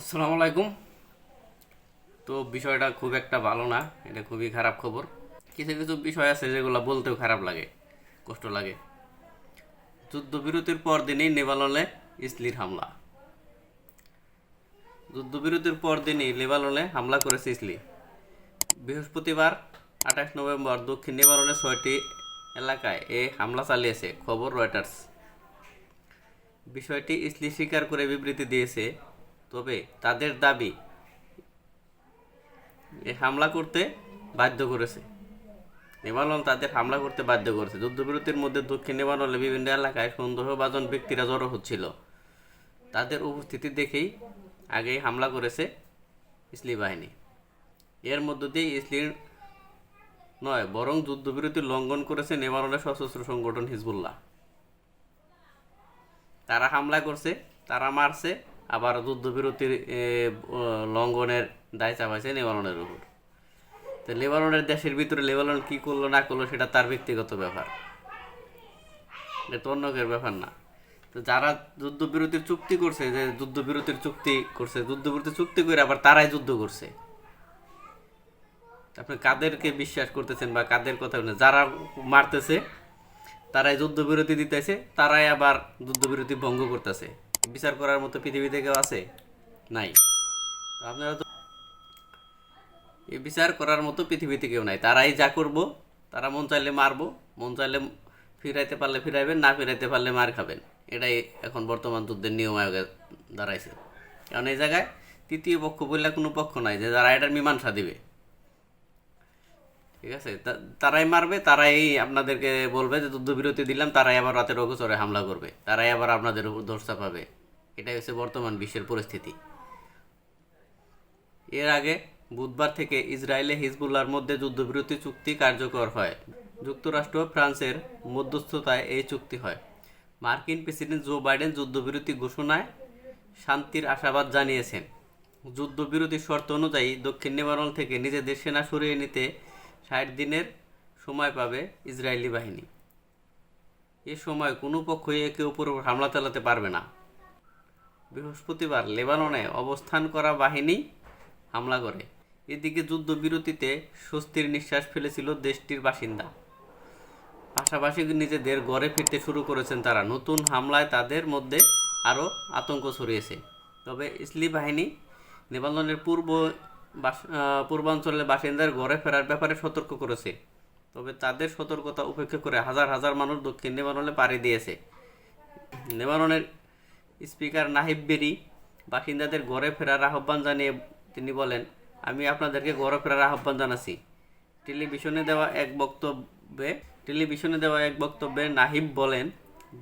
আসসালামু আলাইকুম। তো বিষয়টা খুব একটা ভালো না, এটা খুবই খারাপ খবর। কিছু কিছু বিষয় আছে যেগুলো বলতেও খারাপ লাগে, কষ্ট লাগে। যুদ্ধবিরতির পর দিনই নেভালনে ইসলির হামলা। যুদ্ধবিরতির পর দিনই লেবাননে হামলা করেছে ইসলি। বৃহস্পতিবার, আঠাশ নভেম্বর, দক্ষিণ নেবাননের ছয়টি এলাকায় এই হামলা চালিয়েছে, খবর রয়টার্স। বিষয়টি ইসলি স্বীকার করে বিবৃতি দিয়েছে তবে তাদের দাবি হামলা করতে বাধ্য করেছে। নেবানল তাদের হামলা করতে বাধ্য করেছে। যুদ্ধবিরতির মধ্যে দক্ষিণ নেবানলে বিভিন্ন এলাকায় সন্দেহভাজন ব্যক্তিরা জড়ো হচ্ছিল। তাদের উপস্থিতি দেখেই আগেই হামলা করেছে ইসলি বাহিনী। এর মধ্য দিয়ে ইসলির নয়, বরং যুদ্ধবিরতি লঙ্ঘন করেছে নেবানলের সশস্ত্র সংগঠন হিজবুল্লাহ। তারা হামলা করছে, তারা মারছে আবার যুদ্ধবিরতির লঙ্ঘনের দায় চাপাইছে লেবাননের উপর। তো লেবাননের দেশের ভিতরে লেবানন কি করল, না করল, সেটা তার ব্যক্তিগত ব্যাপার। এটা তো অন্য ব্যাপার না। তো যারা যুদ্ধবিরতির চুক্তি করছে, যে যুদ্ধবিরতির চুক্তি করছে, যুদ্ধবিরতির চুক্তি করে আবার তারাই যুদ্ধ করছে। আপনি কাদেরকে বিশ্বাস করতেছেন বা কাদের কথা? যারা মারতেছে, তারাই যুদ্ধবিরতি দিতেছে, তারাই আবার যুদ্ধবিরতি ভঙ্গ করতেছে। বিচার করার মতো পৃথিবীতে কেউ আছে? নাই। আপনারা তো এই বিচার করার মতো পৃথিবীতে কেউ নাই। তারাই যা করব, তারা মন চাইলে মারবো, মন চাইলে ফিরাইতে পারলে ফিরাইবেন, না ফিরাইতে পারলে মার খাবেন। এটাই এখন বর্তমান যুদ্ধের নিয়ম আয়োগে দাঁড়াইছে। কারণ এই জায়গায় তৃতীয় পক্ষ বললে কোনো পক্ষ নাই যে যারা এটার মীমাংসা দিবে। ঠিক আছে? তারাই মারবে, তারাই আপনাদেরকে বলবে যে যুদ্ধবিরতি দিলাম, তারাই আবার রাতের অগোচরে হামলা করবে। তারাই আবার আপনাদের উপর দোষ চাপাবে। এটাই হচ্ছে বর্তমান বিশ্বের পরিস্থিতি। এর আগে বুধবার থেকে ইসরায়েলে হিজবুল্লাহর মধ্যে যুদ্ধবিরতি চুক্তি কার্যকর হয়। যুক্তরাষ্ট্র ফ্রান্সের মধ্যস্থতায় এই চুক্তি হয়। মার্কিন প্রেসিডেন্ট জো বাইডেন যুদ্ধবিরতি ঘোষণায় শান্তির আশাবাদ জানিয়েছেন। যুদ্ধবিরতির শর্ত অনুযায়ী দক্ষিণ নেবারল থেকে নিজেদের সেনা সরিয়ে নিতে ষাট দিনের সময় পাবে ইসরায়েলি বাহিনী। এ সময় কোনো পক্ষই একে উপর হামলা চালাতে পারবে না। বৃহস্পতিবার লেবাননে অবস্থান করা বাহিনী হামলা করে। এদিকে যুদ্ধবিরতিতে স্বস্তির নিঃশ্বাস ফেলেছিল দেশটির বাসিন্দা। পাশাপাশি নিজেদের গড়ে ফিরতে শুরু করেছেন তারা। নতুন হামলায় তাদের মধ্যে আরও আতঙ্ক ছড়িয়েছে। তবে ইসলি বাহিনী নেবালনের পূর্ব পূর্বাঞ্চলের বাসিন্দার ঘরে ফেরার ব্যাপারে সতর্ক করেছে। তবে তাদের সতর্কতা উপেক্ষা করে হাজার হাজার মানুষ দক্ষিণ নেবানলে পাড়ি দিয়েছে। লেবাননের স্পিকার নাহিব বেরি বাসিন্দাদের ঘরে ফেরার আহ্বান জানিয়ে তিনি বলেন, আমি আপনাদেরকে ঘরে ফেরার আহ্বান জানাচ্ছি। টেলিভিশনে দেওয়া এক বক্তব্যে, টেলিভিশনে দেওয়া এক বক্তব্যে নাহিব বলেন,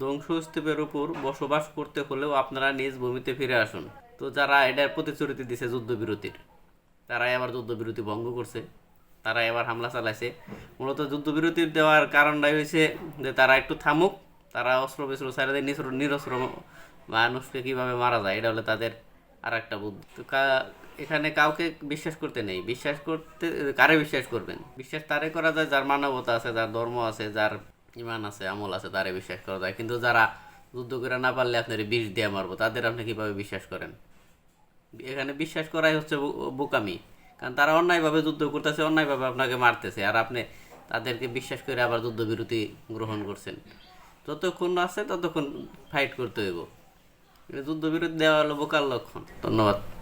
ধ্বংসস্তূপের উপর বসবাস করতে হলেও আপনারা নিজ ভূমিতে ফিরে আসুন। তো যারা এটার প্রতিশ্রুতি দিছে যুদ্ধবিরতির। তারাই আবার যুদ্ধবিরতি ভঙ্গ করছে তারা এবার হামলা চালাইছে। মূলত যুদ্ধবিরতি দেওয়ার কারণটাই হয়েছে যে তারা একটু থামুক, তারা অস্ত্র বিস্ত্র ছেড়ে দিয়ে নিরস্ত্র নিরস্ত্র মানুষকে কীভাবে মারা যায়, এটা হলো তাদের আর একটা বুদ্ধি। তো এখানে কাউকে বিশ্বাস করতে নেই, বিশ্বাস করতে কারে বিশ্বাস করবেন? বিশ্বাস তারে করা যায়, যার মানবতা আছে, যার ধর্ম আছে, যার ইমান আছে, আমল আছে, তারে বিশ্বাস করা যায়। কিন্তু যারা যুদ্ধ করে না পারলে আপনার বিষ দিয়ে মারবো, তাদের আপনি কীভাবে বিশ্বাস করেন? এখানে বিশ্বাস করাই হচ্ছে বোকামি। কারণ তারা অন্যায়ভাবে যুদ্ধ করতেছে, অন্যায়ভাবে আপনাকে মারতেছে। আর আপনি তাদেরকে বিশ্বাস করে আবার যুদ্ধবিরতি গ্রহণ করছেন। যতক্ষণ আছে ততক্ষণ ফাইট করতে হইব। যুদ্ধবিরতি দেওয়া হলো বোকার লক্ষণ। ধন্যবাদ।